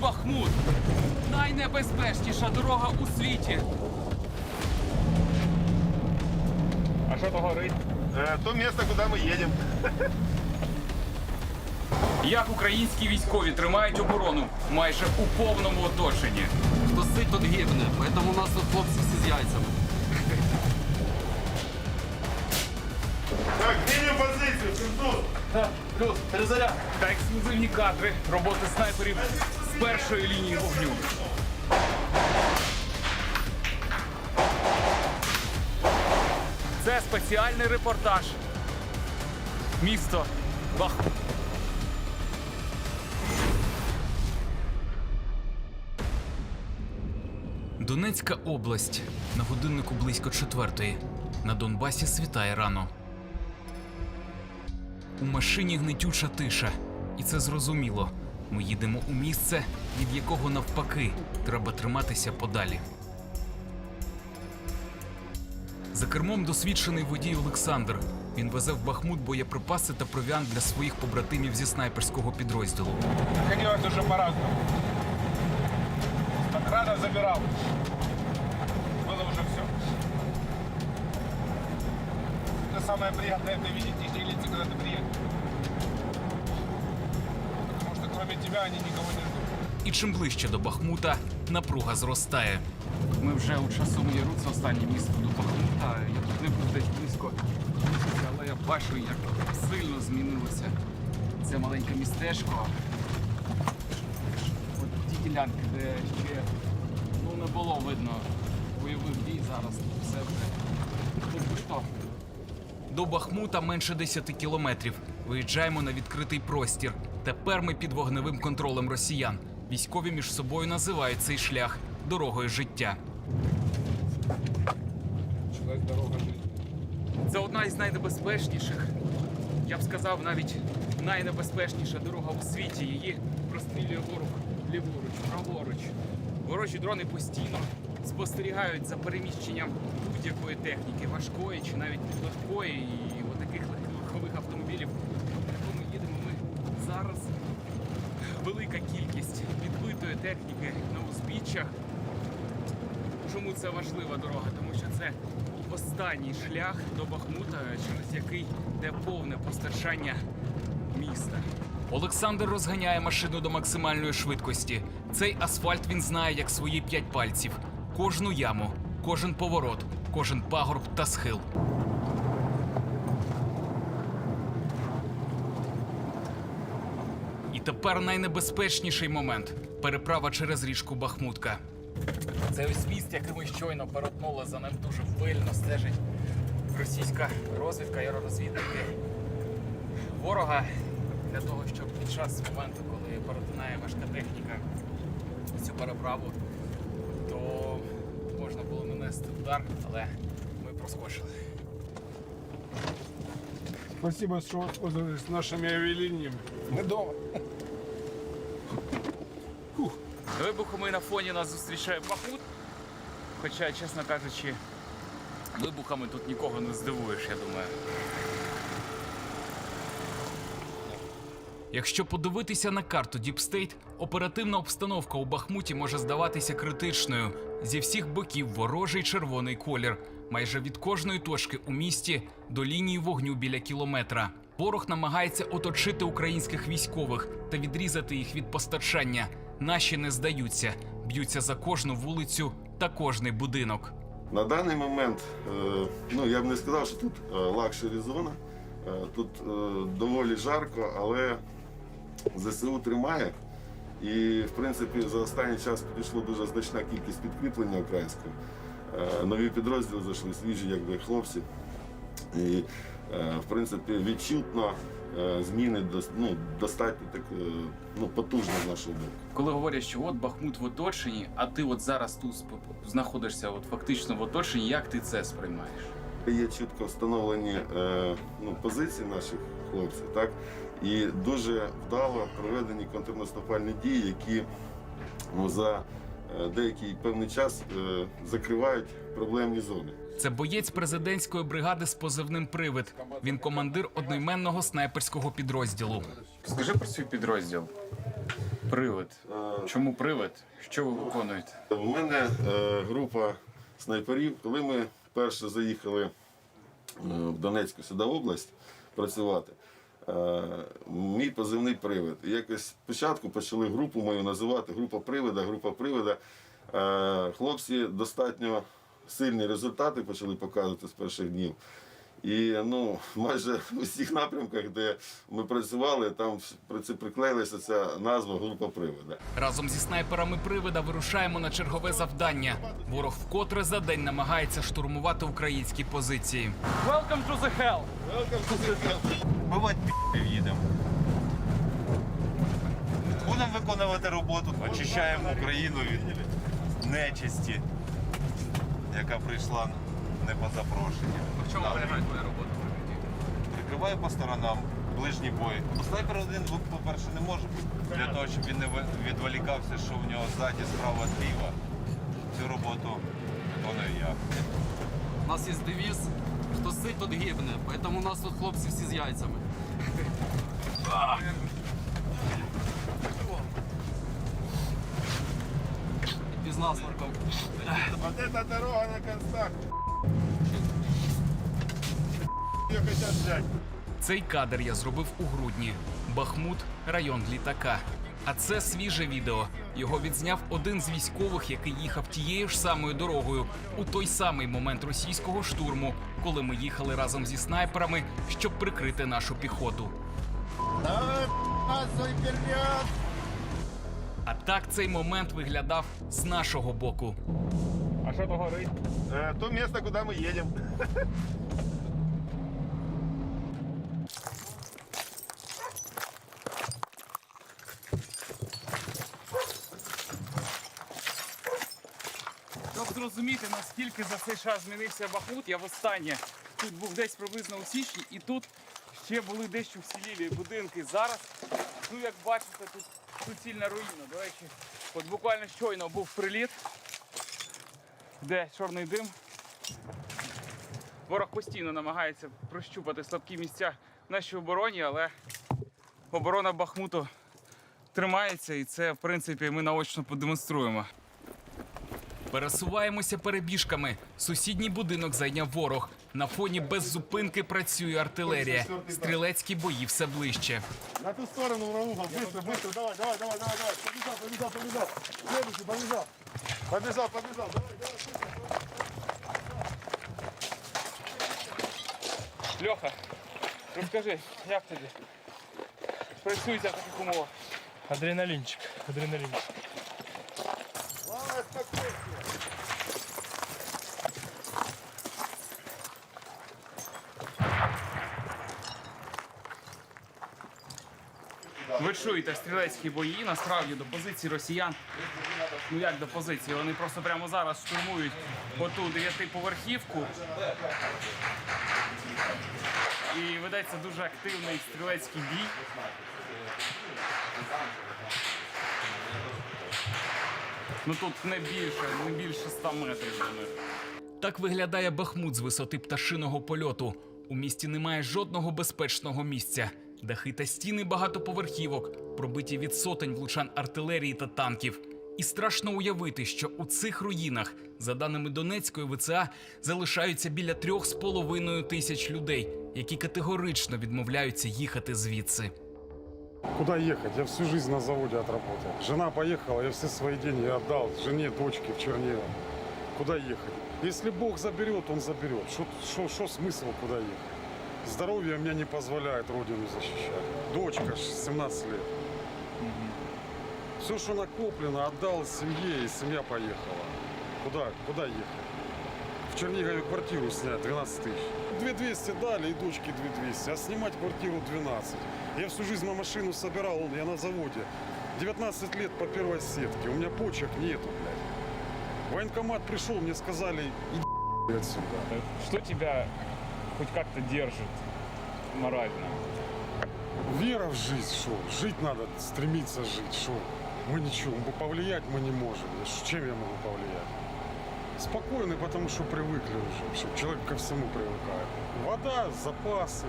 Бахмут. Найнебезпечніша дорога у світі. А що то горить? Э, то место, куда мы едем. Як українські військові тримають оборону майже у повному оточенні. Хто сить, тот гибне. Поэтому у нас тут хлопці всі з яйцями. Так, змінюємо позицію, 700. Плюс, перезаряд. Та ексклюзивні кадри роботи снайперів з першої лінії вогню. Це спеціальний репортаж. Місто Бахмут. Донецька область. На годиннику близько четвертої. На Донбасі світає рано. У машині гнетюча тиша, і це зрозуміло. Ми їдемо у місце, від якого навпаки треба триматися подалі. За кермом досвідчений водій Олександр. Він везе в Бахмут боєприпаси та провіант для своїх побратимів зі снайперського підрозділу. Хотілося дуже по-разному. Рано забирал. Было уже все. Это самое приятное, это видеть их лица, когда Кроме тебя они никого не ждут. І чим ближче до Бахмута, напруга зростає. Ми вже у часовому яру, це останнє місто до Бахмута. Я тут не був десь близько але я бачу, як сильно змінилося це маленьке містечко. От ті ділянки, де ще ну, не було видно бойових дій, зараз тут все вже тут що. До Бахмута менше 10 кілометрів. Виїжджаємо на відкритий простір. Тепер ми під вогневим контролем росіян. Військові між собою називають цей шлях дорогою життя. Це одна із найнебезпечніших. Я б сказав, навіть найнебезпечніша дорога у світі. Її прострілює ворог ліворуч, праворуч. Ворожі дрони постійно спостерігають за переміщенням будь-якої техніки, важкої чи навіть легкої, і отаких легкових автомобілів, якими їдемо ми зараз. Велика кількість підбитої техніки на узбіччях. Чому це важлива дорога? Тому що це останній шлях до Бахмута, через який йде повне постачання міста. Олександр розганяє машину до максимальної швидкості. Цей асфальт він знає як свої п'ять пальців. Кожну яму, кожен поворот, кожен пагорб та схил. І тепер найнебезпечніший момент переправа через річку Бахмутка. Це ось міст, який ми щойно перетнули, за ним дуже пильно стежить російська розвідка аеророзвідники ворога для того, щоб під час моменту, коли перетинає важка техніка цю переправу, то можна було нанести удар, але ми проскочили. Спасибо, что воспользовались нашими авиалиниями. Мы дома. Вибухами на фоні нас зустрічає Бахмут. Хоча, чесно кажучи, вибухами тут нікого не здивуєш, я думаю. Якщо подивитися на карту Діпстейт, оперативна обстановка у Бахмуті може здаватися критичною. Зі всіх боків ворожий червоний колір. Майже від кожної точки у місті до лінії вогню біля кілометра. Ворог намагається оточити українських військових та відрізати їх від постачання. Наші не здаються, б'ються за кожну вулицю та кожний будинок. На даний момент, е, ну я б не сказав, що тут е, лакшері зона. Е, Тут доволі жарко, але ЗСУ тримає. І, в принципі, за останній час підійшло дуже значна кількість підкріплення українського. Нові підрозділи зайшли свіжі, якби хлопці. І, в принципі, відчутно е, зміни ну, достатньо так, е, ну, потужні з нашого боку. Коли говорять, що от Бахмут в оточенні, а ти от зараз тут знаходишся от фактично в оточенні, як ти це сприймаєш? Є чітко встановлені е, ну, позиції наших хлопців, так? І дуже вдало проведені контрнаступальні дії, які ну, за е, деякий певний час е, закривають проблемні зони. Це боєць президентської бригади з позивним Привид. Він командир одноіменного снайперського підрозділу. Скажи про свій підрозділ. Привид. Е, Чому привид? Що ви виконуєте? У мене е, група снайперів. Коли ми вперше заїхали е, в Донецьку сюди в область працювати, е, мій позивний привид. І якось спочатку почали групу мою називати група привида, група привида. Е, хлопці достатньо сильні результати почали показувати з перших днів. І ну, майже у всіх напрямках, де ми працювали, там при- це приклеїлася ця назва група привида. Разом зі снайперами привида вирушаємо на чергове завдання. Ворог вкотре за день намагається штурмувати українські позиції. Welcome to the hell! Бивать пі***ів їдемо. Будемо виконувати роботу, очищаємо Україну від нечисті, яка прийшла не по запрошенню. В чому полягає твоя робота? Прикриваю по сторонам, ближній бой. Снайпер один, по-перше, не може бути для того, щоб він не відволікався, що в нього ззаді, справа, зліва. Цю роботу виконую я. У нас є девіз, хто сить, тот гибне. Поэтому у нас тут хлопці всі з яйцями. Без насморков. Вот эта дорога на концах. Ее хотят взять. Цей кадр я зробив у грудні. Бахмут район літака. А це свіже відео. Його відзняв один з військових, який їхав тією ж самою дорогою у той самий момент російського штурму, коли ми їхали разом зі снайперами, щоб прикрити нашу піхоту. А так цей момент виглядав з нашого боку. А что то горит? Э, то место, куда мы едем. Щоб зрозуміти, наскільки за цей час змінився Бахмут, я востаннє тут був десь приблизно у січні, і тут ще були дещо вцілілі будинки. Зараз, ну як бачите, тут суцільна руїна. До речі, от буквально щойно був приліт, де чорний дим. Ворог постійно намагається прощупати слабкі місця в нашій обороні, але оборона Бахмуту тримається, і це, в принципі, ми наочно продемонструємо. Пересуваємося перебіжками. Сусідній будинок зайняв ворог. На фоні без зупинки працює артилерія. Стрілецькі бої все ближче. На ту сторону врагуха, быстро, быстро, давай, давай, давай, давай, давай. Побежал, побежал, побежал. Следующий, побежал. Побежал, побежал, давай, давай. Льоха, розкажи, як тобі? Працюється в таких умовах. Адреналинчик, адреналинчик. Главное, спокойствие. Ви чуєте стрілецькі бої. Насправді до позиції росіян. Ну як до позиції? Вони просто прямо зараз штурмують оту дев'ятиповерхівку. І ведеться дуже активний стрілецький бій. Ну тут не більше, не більше 100 метрів до них. Так виглядає Бахмут з висоти пташиного польоту. У місті немає жодного безпечного місця. Дахи та стіни багатоповерхівок, пробиті від сотень влучань артилерії та танків. І страшно уявити, що у цих руїнах, за даними Донецької ВЦА, залишаються біля трьох з половиною тисяч людей, які категорично відмовляються їхати звідси. Куда ехать? Я всю жизнь на заводе отработал. Жена поехала, я все свои деньги отдал жене, дочке в Чернигово. Куда ехать? Если Бог заберет, Он заберет. Что смысл куда ехать? Здоровье мне не позволяет родину защищать. Дочка ж 17 лет. Все, что накоплено, отдал семье, и семья поехала. Куда? Куда ехать? В Чернигове квартиру снять 12 тысяч. 2200 дали и дочке 2200, а снимать квартиру 12. Я всю жизнь на машину собирал, я на заводе. 19 лет по первой сетке, у меня почек нету, блядь. Военкомат пришел, мне сказали, иди отсюда. Что тебя хоть как-то держит морально? Вера в жизнь, что? Жить надо, стремиться жить, что? Мы ничего, повлиять мы не можем. Ш- Чем я могу повлиять? Спокойно, потому что привыкли уже, что человек ко всему привыкает. Вода, запасы,